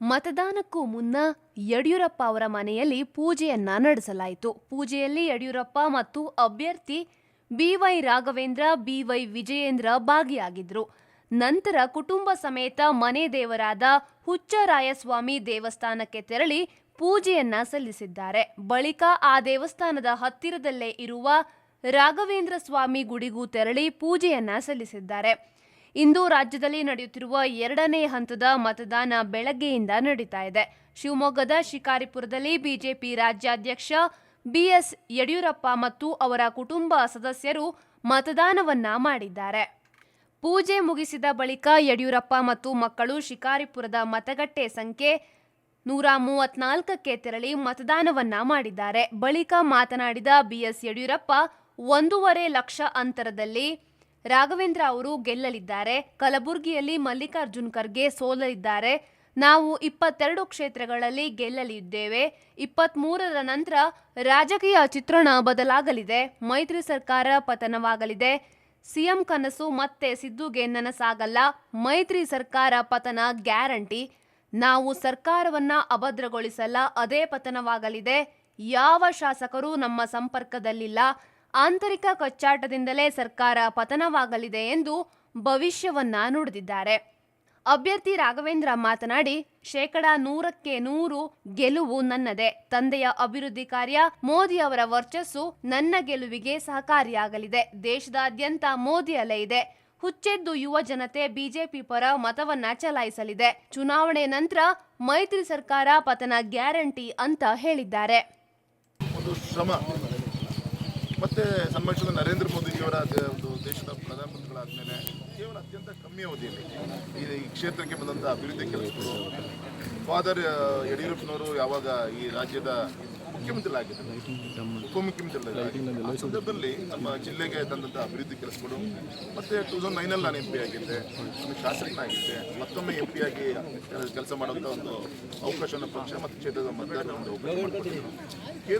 ಮತದಾನಕ್ಕೂ ಮುನ್ನ ಯಡಿಯೂರಪ್ಪ ಅವರ ಮನೆಯಲ್ಲಿ ಪೂಜೆಯನ್ನ ನಡೆಸಲಾಯಿತು. ಪೂಜೆಯಲ್ಲಿ ಯಡಿಯೂರಪ್ಪ ಮತ್ತು ಅಭ್ಯರ್ಥಿ ಬಿವೈ ರಾಘವೇಂದ್ರ ಬಿವೈ ವಿಜಯೇಂದ್ರ ಭಾಗಿಯಾಗಿದ್ರು ನಂತರ ಕುಟುಂಬ ಸಮೇತ ಮನೆ ದೇವರಾದ ಹುಚ್ಚರಾಯಸ್ವಾಮಿ ದೇವಸ್ಥಾನಕ್ಕೆ ತೆರಳಿ ಪೂಜೆಯನ್ನ ಸಲ್ಲಿಸಿದ್ದಾರೆ. ಬಳಿಕ ಆ ದೇವಸ್ಥಾನದ ಹತ್ತಿರದಲ್ಲೇ ಇರುವ ರಾಘವೇಂದ್ರ ಸ್ವಾಮಿ ಗುಡಿಗೂ ತೆರಳಿ ಪೂಜೆಯನ್ನ ಸಲ್ಲಿಸಿದ್ದಾರೆ. ಇಂದು ರಾಜ್ಯದಲ್ಲಿ ನಡೆಯುತ್ತಿರುವ ಎರಡನೇ ಹಂತದ ಮತದಾನ ಬೆಳಗ್ಗೆಯಿಂದ ನಡೀತಾ ಇದೆ. ಶಿವಮೊಗ್ಗದ ಶಿಕಾರಿಪುರದಲ್ಲಿ ಬಿಜೆಪಿ ರಾಜ್ಯಾಧ್ಯಕ್ಷ ಬಿಎಸ್ ಯಡಿಯೂರಪ್ಪ ಮತ್ತು ಅವರ ಕುಟುಂಬ ಸದಸ್ಯರು ಮತದಾನವನ್ನ ಮಾಡಿದ್ದಾರೆ. ಪೂಜೆ ಮುಗಿಸಿದ ಬಳಿಕ ಯಡಿಯೂರಪ್ಪ ಮತ್ತು ಮಕ್ಕಳು ಶಿಕಾರಿಪುರದ ಮತಗಟ್ಟೆ ಸಂಖ್ಯೆ ನೂರ ಮೂವತ್ನಾಲ್ಕಕ್ಕೆ ತೆರಳಿ ಮತದಾನವನ್ನ ಮಾಡಿದ್ದಾರೆ. ಬಳಿಕ ಮಾತನಾಡಿದ ಬಿಎಸ್ ಯಡಿಯೂರಪ್ಪ, ಒಂದೂವರೆ ಲಕ್ಷ ಅಂತರದಲ್ಲಿ ರಾಘವೇಂದ್ರ ಅವರು ಗೆಲ್ಲಲಿದ್ದಾರೆ. ಕಲಬುರಗಿಯಲ್ಲಿ ಮಲ್ಲಿಕಾರ್ಜುನ್ ಖರ್ಗೆ ಸೋಲಲಿದ್ದಾರೆ. ನಾವು ಇಪ್ಪತ್ತೆರಡು ಕ್ಷೇತ್ರಗಳಲ್ಲಿ ಗೆಲ್ಲಲಿದ್ದೇವೆ. ಇಪ್ಪತ್ಮೂರರ ನಂತರ ರಾಜಕೀಯ ಚಿತ್ರಣ ಬದಲಾಗಲಿದೆ. ಮೈತ್ರಿ ಸರ್ಕಾರ ಪತನವಾಗಲಿದೆ. ಸಿಎಂ ಕನಸು ಮತ್ತೆ ಸಿದ್ದುಗೆ ನನಸಾಗಲ್ಲ. ಮೈತ್ರಿ ಸರ್ಕಾರ ಪತನ ಗ್ಯಾರಂಟಿ. ನಾವು ಸರ್ಕಾರವನ್ನ ಅಭದ್ರಗೊಳಿಸಲ್ಲ. ಅದೇ ಪತನವಾಗಲಿದೆ. ಯಾವ ಶಾಸಕರು ನಮ್ಮ ಸಂಪರ್ಕದಲ್ಲಿಲ್ಲ. ಆಂತರಿಕ ಕಚ್ಚಾಟದಿಂದಲೇ ಸರ್ಕಾರ ಪತನವಾಗಲಿದೆ ಎಂದು ಭವಿಷ್ಯವನ್ನ ನುಡಿದಿದ್ದಾರೆ. ಅಭ್ಯರ್ಥಿ ರಾಘವೇಂದ್ರ ಮಾತನಾಡಿ, ಶೇಕಡ ನೂರಕ್ಕೆ ನೂರು ಗೆಲುವು ನನ್ನದೇ. ತಂದೆಯ ಅಭಿವೃದ್ಧಿ ಕಾರ್ಯ ಮೋದಿ ಅವರ ವರ್ಚಸ್ಸು ನನ್ನ ಗೆಲುವಿಗೆ ಸಹಕಾರಿಯಾಗಲಿದೆ. ದೇಶದಾದ್ಯಂತ ಮೋದಿ ಅಲೆ ಇದೆ. ಹುಚ್ಚೆದ್ದು ಯುವ ಜನತೆ ಬಿಜೆಪಿ ಪರ ಮತವನ್ನ ಚಲಾಯಿಸಲಿದೆ. ಚುನಾವಣೆ ನಂತರ ಮೈತ್ರಿ ಸರ್ಕಾರ ಪತನ ಗ್ಯಾರಂಟಿ ಅಂತ ಹೇಳಿದ್ದಾರೆ. ಮತ್ತು ಸನ್ಮಾನಿಸಿದ ನರೇಂದ್ರ ಮೋದಿಜಿಯವರ ಒಂದು ದೇಶದ ಪ್ರಧಾನಮಂತ್ರಿಗಳಾದಮೇಲೆ ಕೇವಲ ಅತ್ಯಂತ ಕಮ್ಮಿ ಅವಧಿಯಲ್ಲಿ ಈ ಕ್ಷೇತ್ರಕ್ಕೆ ಬಂದಂಥ ಅಭಿವೃದ್ಧಿ ಕೆಲಸಗಳು ಫಾದರ್ ಯಡಿಯೂರಪ್ಪನವರು ಯಾವಾಗ ಈ ರಾಜ್ಯದ ಮುಖ್ಯಮಂತ್ರಿಗಳಾಗಿದ್ದರು, ಉಪಮುಖ್ಯಮಂತ್ರಿಗಳಾಗಿದ್ದಾರೆ, ಆ ಸಂದರ್ಭದಲ್ಲಿ ನಮ್ಮ ಜಿಲ್ಲೆಗೆ ತಂದಂಥ ಅಭಿವೃದ್ಧಿ ಕೆಲಸಗಳು, ಮತ್ತು ಟೂ ತೌಸಂಡ್ ನೈನಲ್ಲಿ ನಾನು ಎಂ ಪಿ ಆಗಿದ್ದೆ ಶಾಸಕನಾಗಿದ್ದೆ, ಮತ್ತೊಮ್ಮೆ ಎಂ ಪಿ ಆಗಿ ಕೆಲಸ ಮಾಡುವಂಥ ಒಂದು ಅವಕಾಶವನ್ನು ಪಕ್ಷ ಮತ್ತು ಕ್ಷೇತ್ರದ ಮತದಾರರ ಒಂದು ಅವಕಾಶ. ಕೇಂದ್ರ